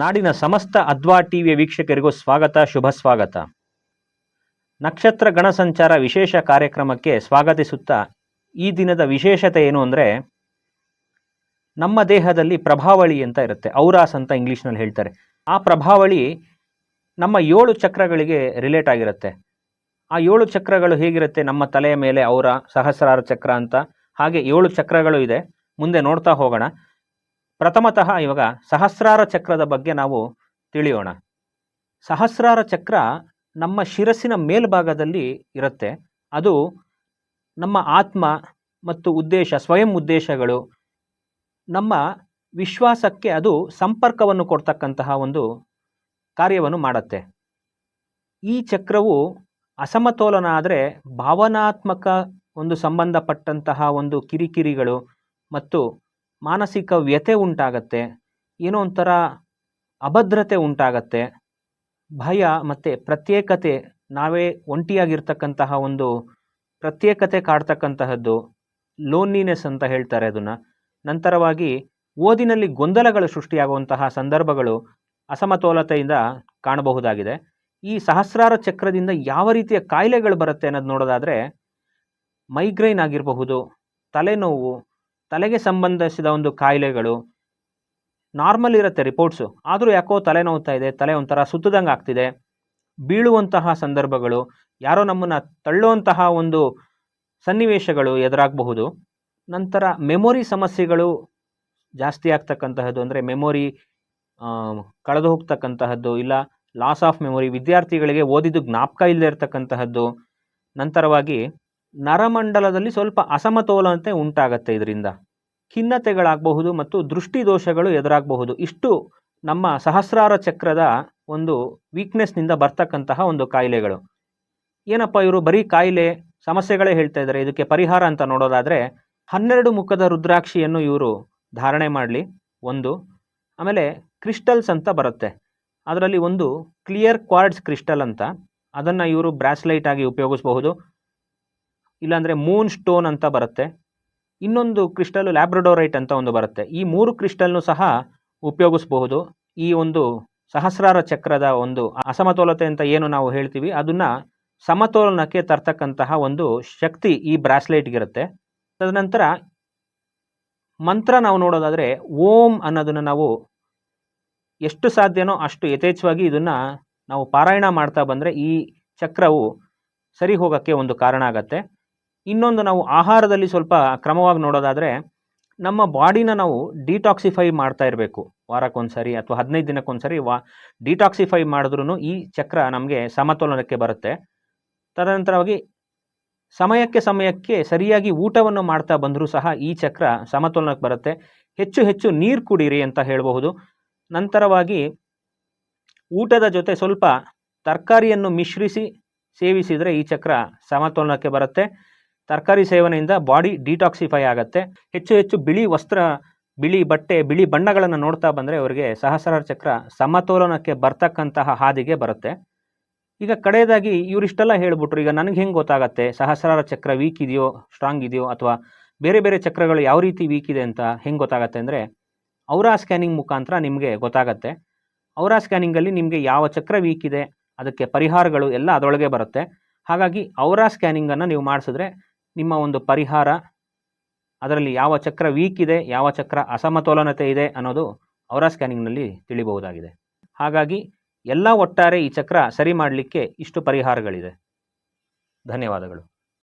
ನಾಡಿನ ಸಮಸ್ತ ಅದ್ವಾ ಟಿವಿಯ ವೀಕ್ಷಕರಿಗೂ ಸ್ವಾಗತ, ಶುಭ ಸ್ವಾಗತ. ನಕ್ಷತ್ರ ಗಣ ಸಂಚಾರ ವಿಶೇಷ ಕಾರ್ಯಕ್ರಮಕ್ಕೆ ಸ್ವಾಗತಿಸುತ್ತಾ ಈ ದಿನದ ವಿಶೇಷತೆ ಏನು ಅಂದರೆ ನಮ್ಮ ದೇಹದಲ್ಲಿ ಪ್ರಭಾವಳಿ ಅಂತ ಇರುತ್ತೆ, ಔರಾಸ್ ಅಂತ ಇಂಗ್ಲೀಷ್ನಲ್ಲಿ ಹೇಳ್ತಾರೆ. ಆ ಪ್ರಭಾವಳಿ ನಮ್ಮ ಏಳು ಚಕ್ರಗಳಿಗೆ ರಿಲೇಟ್ ಆಗಿರುತ್ತೆ. ಆ ಏಳು ಚಕ್ರಗಳು ಹೇಗಿರುತ್ತೆ, ನಮ್ಮ ತಲೆಯ ಮೇಲೆ ಔರ, ಸಹಸ್ರಾರ ಚಕ್ರ ಅಂತ, ಹಾಗೆ ಏಳು ಚಕ್ರಗಳು ಇದೆ. ಮುಂದೆ ನೋಡ್ತಾ ಹೋಗೋಣ. ಪ್ರಥಮತಃ ಇವಾಗ ಸಹಸ್ರಾರ ಚಕ್ರದ ಬಗ್ಗೆ ನಾವು ತಿಳಿಯೋಣ. ಸಹಸ್ರಾರ ಚಕ್ರ ನಮ್ಮ ಶಿರಸ್ಸಿನ ಮೇಲ್ಭಾಗದಲ್ಲಿ ಇರುತ್ತೆ. ಅದು ನಮ್ಮ ಆತ್ಮ ಮತ್ತು ಉದ್ದೇಶ, ಸ್ವಯಂ ಉದ್ದೇಶಗಳು. ನಮ್ಮ ವಿಶ್ವಾಸಕ್ಕೆ ಅದು ಸಂಪರ್ಕವನ್ನು ಕೊಡ್ತಕ್ಕಂತಹ ಒಂದು ಕಾರ್ಯವನ್ನು ಮಾಡುತ್ತೆ. ಈ ಚಕ್ರವು ಅಸಮತೋಲನ ಆದರೆ ಭಾವನಾತ್ಮಕ ಒಂದು ಸಂಬಂಧಪಟ್ಟಂತಹ ಒಂದು ಕಿರಿಕಿರಿಗಳು ಮತ್ತು ಮಾನಸಿಕ ವ್ಯಥೆ ಉಂಟಾಗತ್ತೆ, ಏನೋ ಒಂಥರ ಅಭದ್ರತೆ ಉಂಟಾಗತ್ತೆ, ಭಯ ಮತ್ತು ಪ್ರತ್ಯೇಕತೆ, ನಾವೇ ಒಂಟಿಯಾಗಿರ್ತಕ್ಕಂತಹ ಒಂದು ಪ್ರತ್ಯೇಕತೆ ಕಾಡ್ತಕ್ಕಂತಹದ್ದು ಲೋನ್ಲಿನೆಸ್ ಅಂತ ಹೇಳ್ತಾರೆ ಅದನ್ನು. ನಂತರವಾಗಿ ಓದಿನಲ್ಲಿ ಗೊಂದಲಗಳು ಸೃಷ್ಟಿಯಾಗುವಂತಹ ಸಂದರ್ಭಗಳು ಅಸಮತೋಲತೆಯಿಂದ ಕಾಣಬಹುದಾಗಿದೆ. ಈ ಸಹಸ್ರಾರ ಚಕ್ರದಿಂದ ಯಾವ ರೀತಿಯ ಕಾಯಿಲೆಗಳು ಬರುತ್ತೆ ಅನ್ನೋದು ನೋಡೋದಾದರೆ ಮೈಗ್ರೈನ್ ಆಗಿರಬಹುದು, ತಲೆನೋವು ತಲೆಗೆ ಸಂಬಂಧಿಸಿದ ಒಂದು ಕಾಯಿಲೆಗಳು ನಾರ್ಮಲ್ ಇರುತ್ತೆ ರಿಪೋರ್ಟ್ಸು. ಆದರೂ ಯಾಕೋ ತಲೆ ನೋವ್ತಾ ಇದೆ, ತಲೆ ಒಂಥರ ಸುತ್ತದಂಗೆ ಆಗ್ತಿದೆ. ಬೀಳುವಂತಹ ಸಂದರ್ಭಗಳು, ಯಾರೋ ನಮ್ಮನ್ನು ತಳ್ಳುವಂತಹ ಒಂದು ಸನ್ನಿವೇಶಗಳು ಎದುರಾಗಬಹುದು. ನಂತರ ಮೆಮೊರಿ ಸಮಸ್ಯೆಗಳು ಜಾಸ್ತಿ ಆಗ್ತಕ್ಕಂತಹದ್ದು ಅಂದರೆ ಮೆಮೊರಿ ಕಳೆದು ಹೋಗ್ತಕ್ಕಂತಹದ್ದು ಇಲ್ಲ ಲಾಸ್ ಆಫ್ ಮೆಮೊರಿ ವಿದ್ಯಾರ್ಥಿಗಳಿಗೆ ಓದಿದ್ದು ಜ್ಞಾಪಕ ಇಲ್ಲದೆ ಇರತಕ್ಕಂತಹದ್ದು. ನಂತರವಾಗಿ ನರಮಂಡಲದಲ್ಲಿ ಸ್ವಲ್ಪ ಅಸಮತೋಲನತೆ ಉಂಟಾಗತ್ತೆ ಇದರಿಂದ. ಖಿನ್ನತೆಗಳಾಗಬಹುದು ಮತ್ತು ದೃಷ್ಟಿ ದೋಷಗಳು ಎದುರಾಗಬಹುದು. ಇಷ್ಟು ನಮ್ಮ ಸಹಸ್ರಾರ ಚಕ್ರದ ಒಂದು ವೀಕ್ನೆಸ್ನಿಂದ ಬರ್ತಕ್ಕಂತಹ ಒಂದು ಕಾಯಿಲೆಗಳು. ಏನಪ್ಪ ಇವರು? ಬರೀ ಕಾಯಿಲೆ ಸಮಸ್ಯೆಗಳೇ ಹೇಳ್ತಾ ಇದ್ದಾರೆ. ಇದಕ್ಕೆ ಪರಿಹಾರ ಅಂತ ನೋಡೋದಾದರೆ ಹನ್ನೆರಡು ಮುಖದ ರುದ್ರಾಕ್ಷಿಯನ್ನು ಇವರು ಧಾರಣೆ ಮಾಡಲಿ. ಒಂದು. ಆಮೇಲೆ ಕ್ರಿಸ್ಟಲ್ಸ್ ಅಂತ ಬರುತ್ತೆ. ಅದರಲ್ಲಿ ಒಂದು ಕ್ಲಿಯರ್ ಕ್ವಾರ್ಡ್ಸ್ ಕ್ರಿಸ್ಟಲ್ ಅಂತ. ಅದನ್ನು ಇವರು ಬ್ರಾಸ್ಲೈಟ್ ಆಗಿ ಉಪಯೋಗಿಸಬಹುದು. ಇಲ್ಲಾಂದರೆ ಮೂನ್ ಸ್ಟೋನ್ ಅಂತ ಬರುತ್ತೆ. ಇನ್ನೊಂದು ಕ್ರಿಸ್ಟಲ್ ಲ್ಯಾಬ್ರಡೋರೈಟ್ ಅಂತ ಒಂದು ಬರುತ್ತೆ. ಈ ಮೂರು ಕ್ರಿಸ್ಟಲ್ನು ಸಹ ಉಪಯೋಗಿಸಬಹುದು. ಈ ಒಂದು ಸಹಸ್ರಾರ ಚಕ್ರದ ಒಂದು ಅಸಮತೋಲತೆ ಅಂತ ಏನು ನಾವು ಹೇಳ್ತೀವಿ, ಅದನ್ನು ಸಮತೋಲನಕ್ಕೆ ತರ್ತಕ್ಕಂತಹ ಒಂದು ಶಕ್ತಿ ಈ ಬ್ರಾಸ್ಲೈಟ್ಗಿರುತ್ತೆ ತದನಂತರ ಮಂತ್ರ ನಾವು ನೋಡೋದಾದರೆ ಓಂ ಅನ್ನೋದನ್ನು ನಾವು ಎಷ್ಟು ಸಾಧ್ಯನೋ ಅಷ್ಟು ಯಥೇಚ್ಛವಾಗಿ ಇದನ್ನು ನಾವು ಪಾರಾಯಣ ಮಾಡ್ತಾ ಬಂದರೆ ಈ ಚಕ್ರವು ಸರಿ ಹೋಗೋಕ್ಕೆ ಒಂದು ಕಾರಣ ಆಗತ್ತೆ. ಇನ್ನೊಂದು ನಾವು ಆಹಾರದಲ್ಲಿ ಸ್ವಲ್ಪ ಕ್ರಮವಾಗಿ ನೋಡೋದಾದರೆ, ನಮ್ಮ ಬಾಡಿನ ನಾವು ಡಿಟಾಕ್ಸಿಫೈ ಮಾಡ್ತಾ ಇರಬೇಕು. ವಾರಕ್ಕೊಂದ್ಸರಿ ಅಥವಾ ಹದಿನೈದು ದಿನಕ್ಕೊಂದ್ಸರಿ ವಾ, ಡಿಟಾಕ್ಸಿಫೈ ಮಾಡಿದ್ರೂ ಈ ಚಕ್ರ ನಮಗೆ ಸಮತೋಲನಕ್ಕೆ ಬರುತ್ತೆ. ತದನಂತರವಾಗಿ ಸಮಯಕ್ಕೆ ಸಮಯಕ್ಕೆ ಸರಿಯಾಗಿ ಊಟವನ್ನು ಮಾಡ್ತಾ ಬಂದರೂ ಸಹ ಈ ಚಕ್ರ ಸಮತೋಲನಕ್ಕೆ ಬರುತ್ತೆ. ಹೆಚ್ಚು ಹೆಚ್ಚು ನೀರು ಕುಡೀರಿ ಅಂತ ಹೇಳಬಹುದು. ನಂತರವಾಗಿ ಊಟದ ಜೊತೆ ಸ್ವಲ್ಪ ತರಕಾರಿಯನ್ನು ಮಿಶ್ರಿಸಿ ಸೇವಿಸಿದರೆ ಈ ಚಕ್ರ ಸಮತೋಲನಕ್ಕೆ ಬರುತ್ತೆ. ತರಕಾರಿ ಸೇವನೆಯಿಂದ ಬಾಡಿ ಡಿಟಾಕ್ಸಿಫೈ ಆಗುತ್ತೆ. ಹೆಚ್ಚು ಹೆಚ್ಚು ಬಿಳಿ ವಸ್ತ್ರ, ಬಿಳಿ ಬಟ್ಟೆ, ಬಿಳಿ ಬಣ್ಣಗಳನ್ನು ನೋಡ್ತಾ ಬಂದರೆ ಅವರಿಗೆ ಸಹಸ್ರಾರ ಚಕ್ರ ಸಮತೋಲನಕ್ಕೆ ಬರ್ತಕ್ಕಂತಹ ಹಾದಿಗೆ ಬರುತ್ತೆ. ಈಗ ಕಡೆಯದಾಗಿ ಇವರಿಷ್ಟೆಲ್ಲ ಹೇಳ್ಬಿಟ್ರು, ಈಗ ನನಗೆ ಹೆಂಗೆ ಗೊತ್ತಾಗತ್ತೆ? ಸಹಸ್ರಾರ ಚಕ್ರ ವೀಕ್ ಇದೆಯೋ ಸ್ಟ್ರಾಂಗ್ ಇದೆಯೋ, ಅಥವಾ ಬೇರೆ ಬೇರೆ ಚಕ್ರಗಳು ಯಾವ ರೀತಿ ವೀಕ್ ಇದೆ ಅಂತ ಹೆಂಗೆ ಗೊತ್ತಾಗತ್ತೆ ಅಂದರೆ ಔರಾ ಸ್ಕ್ಯಾನಿಂಗ್ ಮುಖಾಂತರ ನಿಮಗೆ ಗೊತ್ತಾಗತ್ತೆ. ಔರಾ ಸ್ಕ್ಯಾನಿಂಗಲ್ಲಿ ನಿಮಗೆ ಯಾವ ಚಕ್ರ ವೀಕ್ ಇದೆ, ಅದಕ್ಕೆ ಪರಿಹಾರಗಳು ಎಲ್ಲ ಅದರೊಳಗೆ ಬರುತ್ತೆ. ಹಾಗಾಗಿ ಔರಾ ಸ್ಕ್ಯಾನಿಂಗನ್ನು ನೀವು ಮಾಡಿಸಿದ್ರೆ ನಿಮ್ಮ ಒಂದು ಪರಿಹಾರ, ಅದರಲ್ಲಿ ಯಾವ ಚಕ್ರ ವೀಕ್ ಇದೆ, ಯಾವ ಚಕ್ರ ಅಸಮತೋಲನತೆ ಇದೆ ಅನ್ನೋದು ಅವರ ಸ್ಕ್ಯಾನಿಂಗ್ನಲ್ಲಿ ತಿಳಿಬಹುದಾಗಿದೆ ಹಾಗಾಗಿ ಎಲ್ಲ ಒಟ್ಟಾರೆ ಈ ಚಕ್ರ ಸರಿ ಮಾಡಲಿಕ್ಕೆ ಇಷ್ಟು ಪರಿಹಾರಗಳಿದೆ. ಧನ್ಯವಾದಗಳು.